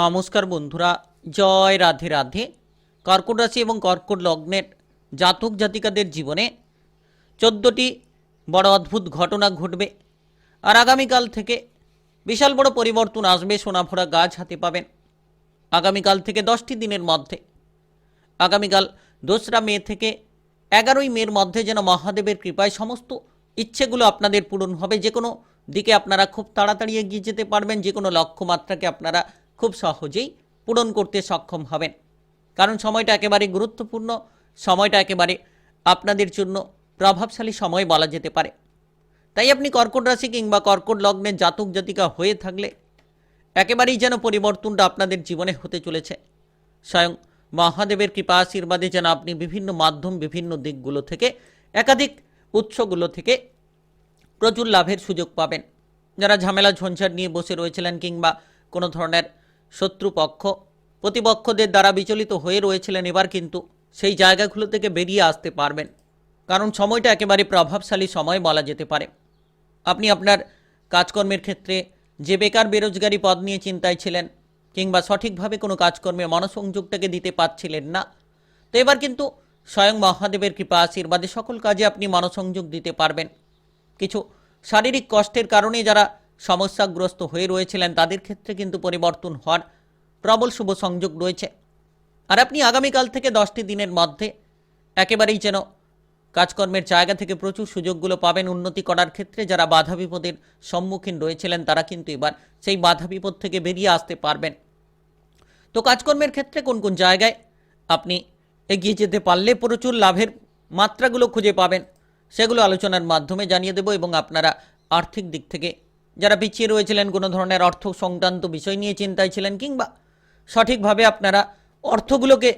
নমস্কার বন্ধুরা, জয় রাধে রাধে। কর্কট রাশি এবং কর্কট লগ্নের জাতক জাতিকাদের জীবনে চোদ্দোটি বড় অদ্ভুত ঘটনা ঘটবে। আর আগামীকাল থেকে বিশাল বড় পরিবর্তন আসবে, সোনাভরা গাছ হাতে পাবেন। আগামীকাল থেকে দশটি দিনের মধ্যে, আগামীকাল দোসরা মে থেকে এগারোই মের মধ্যে যেন মহাদেবের কৃপায় সমস্ত ইচ্ছেগুলো আপনাদের পূরণ হবে। যে কোনো দিকে আপনারা খুব তাড়াতাড়ি এগিয়ে যেতে পারবেন, যে কোনো লক্ষ্যমাত্রাকে আপনারা খুব সহজেই পূরণ করতে সক্ষম হবেন। কারণ সময়টা একেবারে গুরুত্বপূর্ণ, সময়টা একেবারে আপনাদের জন্য প্রভাবশালী সময় বলা যেতে পারে। তাই আপনি কর্কট রাশি কিংবা কর্কট লগ্নে জাতক জাতিকা হয়ে থাকলে একেবারেই যেন পরিবর্তনটা আপনাদের জীবনে হতে চলেছে। স্বয়ং মহাদেবের কৃপা আশীর্বাদে যেন আপনি বিভিন্ন মাধ্যম, বিভিন্ন দিকগুলো থেকে, একাধিক উৎসগুলো থেকে প্রচুর লাভের সুযোগ পাবেন। যারা ঝামেলা, ঝঞ্ঝাট নিয়ে বসে রয়েছিলেন কিংবা কোনো ধরনের শত্রুপক্ষ, প্রতিপক্ষদের দ্বারা বিচলিত হয়ে রয়েছিলেন এবার কিন্তু সেই জায়গাগুলো থেকে বেরিয়ে আসতে পারবেন। কারণ সময়টা একেবারে প্রভাবশালী সময় বলা যেতে পারে। আপনি আপনার কাজকর্মের ক্ষেত্রে যে বেকার বেরোজগারি পদ নিয়ে চিন্তায় ছিলেন কিংবা সঠিকভাবে কোনো কাজকর্মে মনসংযোগটাকে দিতে পারছিলেন না, তো এবার কিন্তু স্বয়ং মহাদেবের কৃপা আশীর্বাদে সকল কাজে আপনি মনসংযোগ দিতে পারবেন। কিছু শারীরিক কষ্টের কারণে যারা সমস্যাগ্রস্ত হয়ে রয়েছিলেন, তাদের ক্ষেত্রে কিন্তু পরিবর্তন হওয়ার প্রবল শুভ সংযোগ রয়েছে। আর আপনি আগামীকাল থেকে দশটি দিনের মধ্যে একেবারেই যেন কাজকর্মের জায়গা থেকে প্রচুর সুযোগগুলো পাবেন উন্নতি করার ক্ষেত্রে, যারা বাধা বিপদের সম্মুখীন রয়েছিলেন, তারা কিন্তু এবার সেই বাধা বিপদ থেকে বেরিয়ে আসতে পারবেন। তো কাজকর্মের ক্ষেত্রে কোন কোন জায়গায় আপনি এগিয়ে যেতে পারলে প্রচুর লাভের মাত্রাগুলো খুঁজে পাবেন, সেগুলো আলোচনার মাধ্যমে জানিয়ে দেব এবং আপনারা আর্থিক দিক থেকে যারা পিছিয়ে রয়েছিলেন, কোনো ধরনের অর্থ সংক্রান্ত বিষয় নিয়ে চিন্তায় ছিলেন কিংবা সঠিকভাবে আপনারা অর্থগুলোকে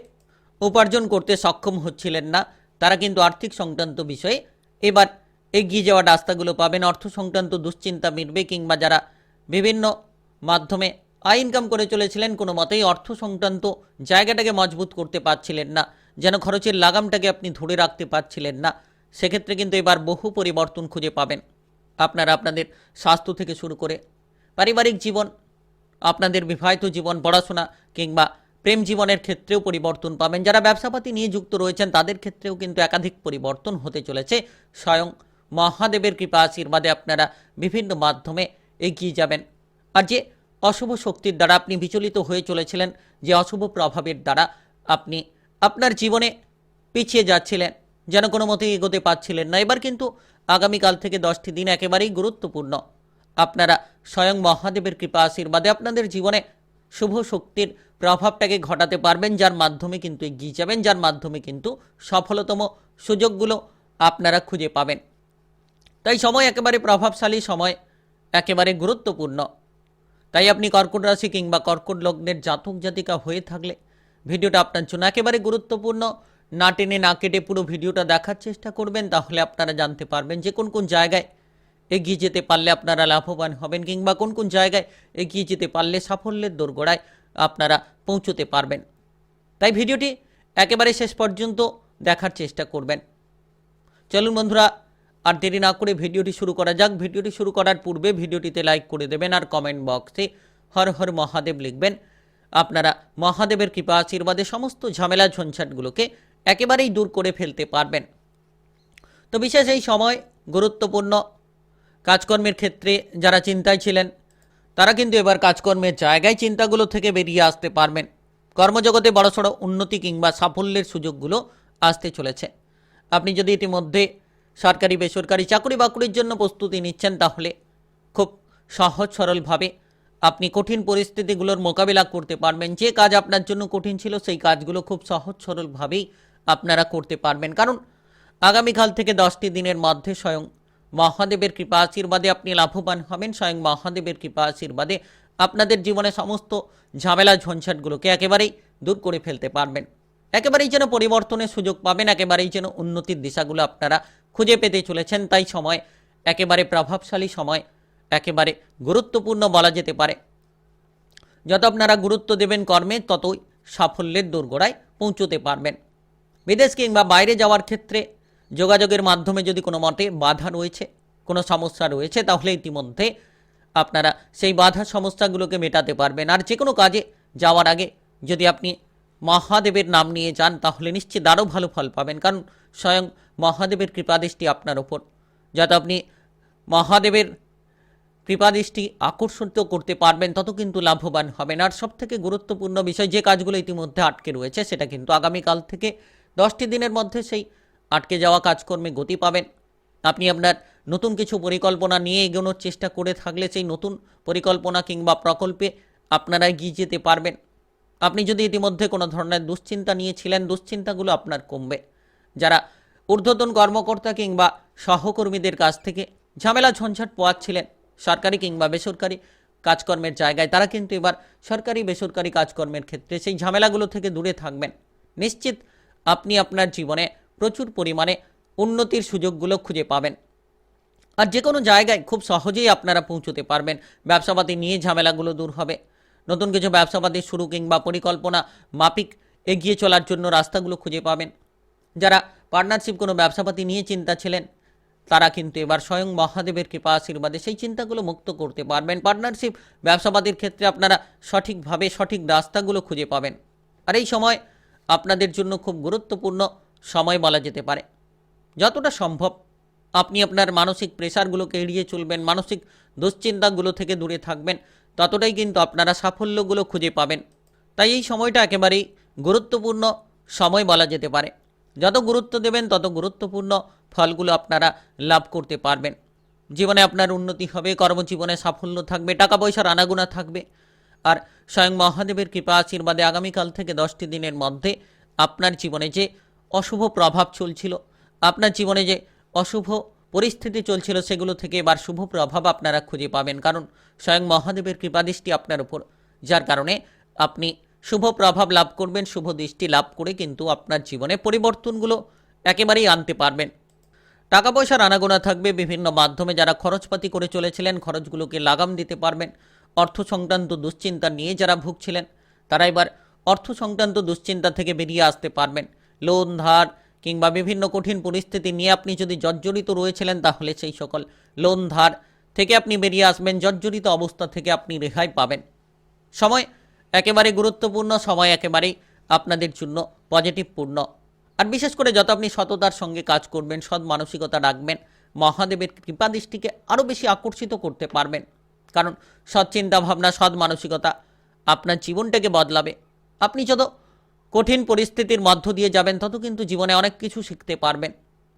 উপার্জন করতে সক্ষম হচ্ছিলেন না, তারা কিন্তু আর্থিক সংক্রান্ত বিষয়ে এবার এগিয়ে যাওয়ার রাস্তাগুলো পাবেন। অর্থ সংক্রান্ত দুশ্চিন্তা মিটবে কিংবা যারা বিভিন্ন মাধ্যমে আয় ইনকাম করে চলেছিলেন, কোনো মতেই অর্থ সংক্রান্ত জায়গাটাকে মজবুত করতে পারছিলেন না, যেন খরচের লাগামটাকে আপনি ধরে রাখতে পারছিলেন না। সেক্ষেত্রে কিন্তু এবার বহু পরিবর্তন খুঁজে পাবেন। আপনারা আপনাদের স্বাস্থ্য থেকে শুরু করে পারিবারিক জীবন, আপনাদের বিবাহিত জীবন, পড়াশোনা কিংবা প্রেম জীবনের ক্ষেত্রেও পরিবর্তন পাবেন। যারা ব্যবসাপাতি নিয়ে যুক্ত রয়েছেন, তাদের ক্ষেত্রেও কিন্তু একাধিক পরিবর্তন হতে চলেছে। স্বয়ং মহাদেবের কৃপা আশীর্বাদে আপনারা বিভিন্ন মাধ্যমে এগিয়ে যাবেন। আর যে অশুভ শক্তির দ্বারা আপনি বিচলিত হয়ে চলেছিলেন, যে অশুভ প্রভাবের দ্বারা আপনি আপনার জীবনে পিছিয়ে যাচ্ছিলেন যেন কোনো মতেই এগোতে পারছিলেন না। এবার কিন্তু আগামীকাল থেকে দশটি দিন একেবারেই গুরুত্বপূর্ণ। আপনারা স্বয়ং মহাদেবের কৃপা আশীর্বাদে আপনাদের জীবনে শুভ শক্তির প্রভাবটাকে ঘটাতে পারবেন, যার মাধ্যমে কিন্তু এগিয়ে যাবেন, যার মাধ্যমে কিন্তু সফলতম সুযোগগুলো আপনারা খুঁজে পাবেন। তাই সময় একেবারে প্রভাবশালী, সময় একেবারে গুরুত্বপূর্ণ। তাই আপনি কর্কট রাশি কিংবা কর্কট লগ্নের জাতক জাতিকা হয়ে থাকলে ভিডিওটা আপনার জন্য একেবারে গুরুত্বপূর্ণ। না টেনে না কেটে পুরো ভিডিওটা দেখার চেষ্টা করবেন, তাহলে আপনারা জানতে পারবেন যে কোন কোন জায়গায় এগিয়ে যেতে পারলে আপনারা লাভবান হবেন কিংবা কোন কোন জায়গায় এগিয়ে যেতে পারলে সাফল্যের দোরগোড়ায় আপনারা পৌঁছতে পারবেন। তাই ভিডিওটি একেবারে শেষ পর্যন্ত দেখার চেষ্টা করবেন। চলুন বন্ধুরা, আর দেরি না করে ভিডিওটি শুরু করা যাক। ভিডিওটি শুরু করার পূর্বে ভিডিওটিতে লাইক করে দেবেন আর কমেন্ট বক্সে হর হর মহাদেব লিখবেন। আপনারা মহাদেবের কৃপা আশীর্বাদে সমস্ত ঝামেলা ঝঞ্ঝাটগুলোকে একেবারেই দূর করে ফেলতে পারবেন। তো বিশেষ এই সময় গুরুত্বপূর্ণ কাজকর্মের ক্ষেত্রে যারা চিন্তায় ছিলেন, তারা কিন্তু এবার কাজকর্মের জায়গায় চিন্তাগুলো থেকে বেরিয়ে আসতে পারবেন। কর্মজগতে বড়সড় উন্নতি কিংবা সাফল্যের সুযোগগুলো আসতে চলেছে। আপনি যদি ইতিমধ্যে সরকারি, বেসরকারি চাকরি বাকরির জন্য প্রস্তুতি নিচ্ছেন, তাহলে খুব সহজ, সরলভাবে আপনি কঠিন পরিস্থিতিগুলোর মোকাবিলা করতে পারবেন। যে কাজ আপনার জন্য কঠিন ছিল, সেই কাজগুলো খুব সহজ, সরলভাবেই আপনারা করতে পারবেন। কারণ আগামীকাল থেকে দশটি দিনের মধ্যে স্বয়ং মহাদেবের কৃপা আশীর্বাদে আপনি লাভবান হবেন। স্বয়ং মহাদেবের কৃপা আশীর্বাদে আপনাদের জীবনে সমস্ত ঝামেলা, ঝঞ্ঝাটগুলোকে একেবারেই দূর করে ফেলতে পারবেন। একেবারেই যেন পরিবর্তনের সুযোগ পাবেন, একেবারেই যেন উন্নতির দিশাগুলো আপনারা খুঁজে পেতে চলেছেন। তাই সময় একেবারে প্রভাবশালী সময়, একেবারে গুরুত্বপূর্ণ বলা যেতে পারে। যত আপনারা গুরুত্ব দেবেন কর্মে, ততই সাফল্যের দোরগোড়ায় পৌঁছতে পারবেন। বিদেশ কিংবা বাইরে যাওয়ার ক্ষেত্রে যোগাযোগের মাধ্যমে যদি কোনো মতে বাধা রয়েছে, কোনো সমস্যা রয়েছে, তাহলে ইতিমধ্যে আপনারা সেই বাধা সমস্যাগুলোকে মেটাতে পারবেন। আর যে কোনো কাজে যাওয়ার আগে যদি আপনি মহাদেবের নাম নিয়ে যান, তাহলে নিশ্চিত আরও ভালো ফল পাবেন। কারণ স্বয়ং মহাদেবের কৃপাদৃষ্টি আপনার ওপর। যাতে আপনি মহাদেবের কৃপাদৃষ্টি আকর্ষিত করতে পারবেন, তত কিন্তু লাভবান হবেন। আর সব থেকে গুরুত্বপূর্ণ বিষয়, যে কাজগুলো ইতিমধ্যে আটকে রয়েছে, সেটা কিন্তু আগামীকাল থেকে দশটি দিনের মধ্যে সেই আটকে যাওয়া কাজকর্মে গতি পাবেন। আপনি আপনার নতুন কিছু পরিকল্পনা নিয়ে এগোনোর চেষ্টা করে থাকলে সেই নতুন পরিকল্পনা কিংবা প্রকল্পে আপনারা এগিয়ে যেতে পারবেন। আপনি যদি ইতিমধ্যে কোনো ধরনের দুশ্চিন্তা নিয়েছিলেন, দুশ্চিন্তাগুলো আপনার কমবে। যারা ঊর্ধ্বতন কর্মকর্তা কিংবা সহকর্মীদের কাছ থেকে ঝামেলা ঝঞ্ঝাট পোয়াচ্ছিলেন, সরকারি কিংবা বেসরকারি কাজকর্মের জায়গায়, তারা কিন্তু এবার সরকারি বেসরকারি কাজকর্মের ক্ষেত্রে সেই ঝামেলাগুলো থেকে দূরে থাকবেন। নিশ্চিত আপনি আপনার জীবনে প্রচুর পরিমাণে উন্নতির সুযোগগুলো খুঁজে পাবেন। আর যে কোনো জায়গায় খুব সহজেই আপনারা পৌঁছতে পারবেন। ব্যবসাপাতি নিয়ে ঝামেলাগুলো দূর হবে। নতুন কিছু ব্যবসাপাতি শুরু কিংবা পরিকল্পনা মাফিক এগিয়ে চলার জন্য রাস্তাগুলো খুঁজে পাবেন। যারা পার্টনারশিপ কোনো ব্যবসাপাতি নিয়ে চিন্তা ছিলেন, তারা কিন্তু এবার স্বয়ং মহাদেবের কৃপা আশীর্বাদে সেই চিন্তাগুলো মুক্ত করতে পারবেন। পার্টনারশিপ ব্যবসাপাতির ক্ষেত্রে আপনারা সঠিকভাবে সঠিক রাস্তাগুলো খুঁজে পাবেন। আর এই সময় আপনাদের জন্য খুব গুরুত্বপূর্ণ সময় বলা যেতে পারে। যতটা সম্ভব আপনি আপনার মানসিক প্রেশারগুলোকে এড়িয়ে চলবেন, মানসিক দুশ্চিন্তাগুলো থেকে দূরে থাকবেন, ততটাই কিন্তু আপনারা সাফল্যগুলো খুঁজে পাবেন। তাই এই সময়টা একেবারেই গুরুত্বপূর্ণ সময় বলা যেতে পারে। যত গুরুত্ব দেবেন, তত গুরুত্বপূর্ণ ফলগুলো আপনারা লাভ করতে পারবেন। জীবনে আপনার উন্নতি হবে, কর্মজীবনে সাফল্য থাকবে, টাকা পয়সার আনাগুনা থাকবে আর স্বয়ং মহাদেবের কৃপা আশীর্বাদে আগামীকাল থেকে দশটি দিনের মধ্যে আপনার জীবনে যে অশুভ প্রভাব চলছিল, আপনার জীবনে যে অশুভ পরিস্থিতি চলছিল, সেগুলো থেকে এবার শুভ প্রভাব আপনারা খুঁজে পাবেন। কারণ স্বয়ং মহাদেবের কৃপাদৃষ্টি আপনার উপর। যার কারণে আপনি শুভ প্রভাব লাভ করবেন, শুভ দৃষ্টি লাভ করে কিন্তু আপনার জীবনে পরিবর্তনগুলো একেবারেই আনতে পারবেন। টাকা পয়সার আনাগোনা থাকবে, বিভিন্ন মাধ্যমে যারা খরচপাতি করে চলেছিলেন, খরচগুলোকে লাগাম দিতে পারবেন। অর্থ সংক্রান্ত দুশ্চিন্তা নিয়ে যারা ভুগছিলেন, তারা এবার অর্থ সংক্রান্ত দুশ্চিন্তা থেকে বেরিয়ে আসতে পারবেন। লোন, ধার কিংবা বিভিন্ন কঠিন পরিস্থিতি নিয়ে আপনি যদি জর্জরিত রয়েছিলেন, তাহলে সেই সকল লোন, ধার থেকে আপনি বেরিয়ে আসবেন, জর্জরিত অবস্থা থেকে আপনি রেহাই পাবেন। সময় একেবারে গুরুত্বপূর্ণ, সময় একেবারেই আপনাদের জন্য পজিটিভপূর্ণ আর বিশেষ করে যত আপনি সততার সঙ্গে কাজ করবেন, সৎ মানসিকতা রাখবেন, মহাদেবের কৃপাদৃষ্টিকে আরও বেশি আকর্ষিত করতে পারবেন। কারণ সৎ চিন্তা ভাবনা, সৎ মানসিকতা আপনার জীবনটাকে বদলাবে। আপনি যত কঠিন পরিস্থিতির মধ্য দিয়ে যাবেন, তত কিন্তু জীবনে অনেক কিছু শিখতে পারবেন।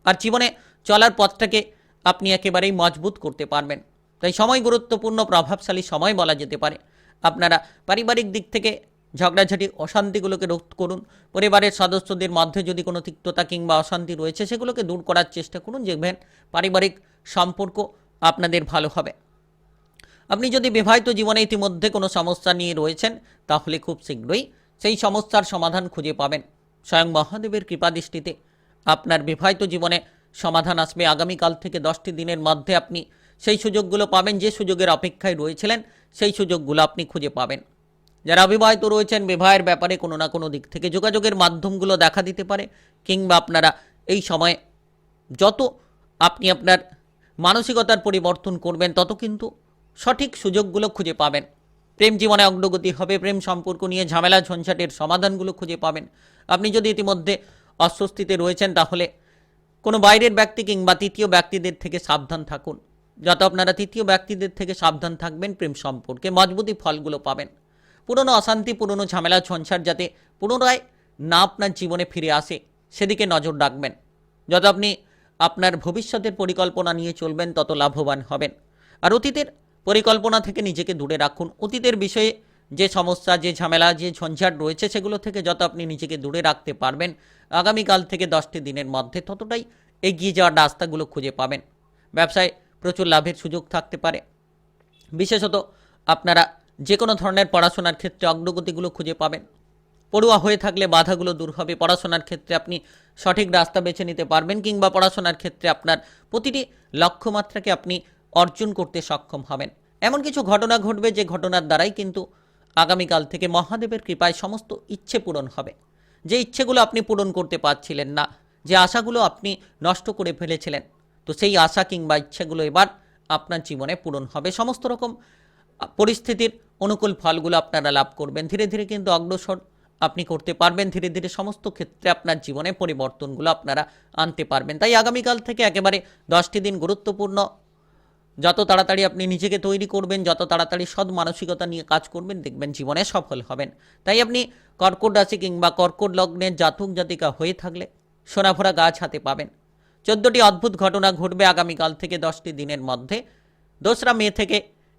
আর জীবনে চলার পথটাকে আপনি একেবারেই মজবুত করতে পারবেন। তাই সময় গুরুত্বপূর্ণ, প্রভাবশালী সময় বলা যেতে পারে। আপনারা পারিবারিক দিক থেকে ঝগড়াঝাটি, অশান্তিগুলোকে রোধ করুন। পরিবারের সদস্যদের মধ্যে যদি কোনো তিক্ততা কিংবা অশান্তি রয়েছে, সেগুলোকে দূর করার চেষ্টা করুন। দেখবেন পারিবারিক সম্পর্ক আপনাদের ভালো হবে। আপনি যদি বিবাহিত জীবনে ইতিমধ্যে কোনো সমস্যা নিয়ে রয়েছেন, তাহলে খুব শীঘ্রই সেই সমস্যার সমাধান খুঁজে পাবেন। স্বয়ং মহাদেবের কৃপাদৃষ্টিতে আপনার বিবাহিত জীবনে সমাধান আসবে। আগামীকাল থেকে দশটি দিনের মধ্যে আপনি সেই সুযোগগুলো পাবেন, যে সুযোগের অপেক্ষায় রয়েছিলেন, সেই সুযোগগুলো আপনি খুঁজে পাবেন। যারা অবিবাহিত রয়েছেন, বিবাহের ব্যাপারে কোনো না কোনো দিক থেকে যোগাযোগের মাধ্যমগুলো দেখা দিতে পারে, কিংবা আপনারা এই সময়ে যত আপনি আপনার মানসিকতার পরিবর্তন করবেন, তত কিন্তু সঠিক সুযোগগুলো খুঁজে পাবেন। প্রেম জীবনে অগ্রগতি হবে, প্রেম সম্পর্ক নিয়ে ঝামেলা, ঝঞ্ঝাটের সমাধানগুলো খুঁজে পাবেন। আপনি যদি ইতিমধ্যে অস্বস্তিতে রয়েছেন, তাহলে কোনো বাইরের ব্যক্তি কিংবা তৃতীয় ব্যক্তিদের থেকে সাবধান থাকুন। যত আপনারা তৃতীয় ব্যক্তিদের থেকে সাবধান থাকবেন, প্রেম সম্পর্কে মজবুতি ফলগুলো পাবেন। পুরনো অশান্তি, পুরনো ঝামেলা, ঝঞ্ঝাট যাতে পুনরায় না আপনার জীবনে ফিরে আসে, সেদিকে নজর রাখবেন। যত আপনি আপনার ভবিষ্যতের পরিকল্পনা নিয়ে চলবেন, তত লাভবান হবেন। আর অতীতের পরিকল্পনা থেকে নিজেকে দূরে রাখুন। অতীতের বিষয়ে যে সমস্যা, যে ঝামেলা, যে ঝঞ্ঝাট রয়েছে, সেগুলো থেকে যত আপনি নিজেকে দূরে রাখতে পারবেন, আগামীকাল থেকে দশটি দিনের মধ্যে ততটাই এগিয়ে যাওয়ার রাস্তাগুলো খুঁজে পাবেন। ব্যবসায় প্রচুর লাভের সুযোগ থাকতে পারে। বিশেষত আপনারা যে কোনো ধরনের পড়াশোনার ক্ষেত্রে অগ্রগতিগুলো খুঁজে পাবেন। পড়ুয়া হয়ে থাকলে বাধাগুলো দূর হবে। পড়াশোনার ক্ষেত্রে আপনি সঠিক রাস্তা বেছে নিতে পারবেন, কিংবা পড়াশোনার ক্ষেত্রে আপনার প্রতিটি লক্ষ্যমাত্রাকে আপনি অর্জন করতে সক্ষম হবেন। এমন কিছু ঘটনা ঘটবে যে ঘটনার দ্বারাই কিন্তু আগামীকাল থেকে মহাদেবের কৃপায় সমস্ত ইচ্ছে পূরণ হবে। যে ইচ্ছেগুলো আপনি পূরণ করতে পারছিলেন না, যে আশাগুলো আপনি নষ্ট করে ফেলেছিলেন, তো সেই আশা কিংবা ইচ্ছেগুলো এবার আপনার জীবনে পূরণ হবে। সমস্ত রকম পরিস্থিতির অনুকূল ফলগুলো আপনারা লাভ করবেন। ধীরে ধীরে কিন্তু অগ্রসর আপনি করতে পারবেন। ধীরে ধীরে সমস্ত ক্ষেত্রে আপনার জীবনে পরিবর্তনগুলো আপনারা আনতে পারবেন। তাই আগামীকাল থেকে একেবারে দশটি দিন গুরুত্বপূর্ণ যত তাড়াতাড়ি আপনি নিজেকে তৈরি করবেন, যত তাড়াতাড়ি সৎ মানসিকতা নিয়ে কাজ করবেন, দেখবেন জীবনে সফল হবেন। তাই আপনি কর্কট রাশি কিংবা কর্কট লগ্নের জাতক জাতিকা হয়ে থাকলে সোনাভরা গাছ হাতে পাবেন। চোদ্দটি অদ্ভুত ঘটনা ঘটবে আগামীকাল থেকে দশটি দিনের মধ্যে। দোসরা মে থেকে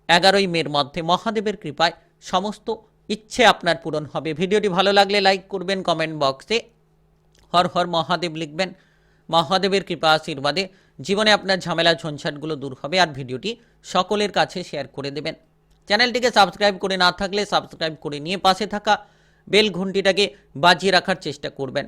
এগারোই মের মধ্যে মহাদেবের কৃপায় সমস্ত ইচ্ছে আপনার পূরণ হবে। ভিডিওটি ভালো লাগলে লাইক করবেন, কমেন্ট বক্সে হর হর মহাদেব লিখবেন। মহাদেবের কৃপা আশীর্বাদে জীবনে আপনার ঝামেলা ঝঞ্ঝাটগুলো দূর হবে আর ভিডিওটি সকলের কাছে শেয়ার করে দেবেন। চ্যানেলটিকে সাবস্ক্রাইব করে না থাকলে সাবস্ক্রাইব করে নিয়ে পাশে থাকা বেল ঘন্টিটাকে বাজিয়ে রাখার চেষ্টা করবেন।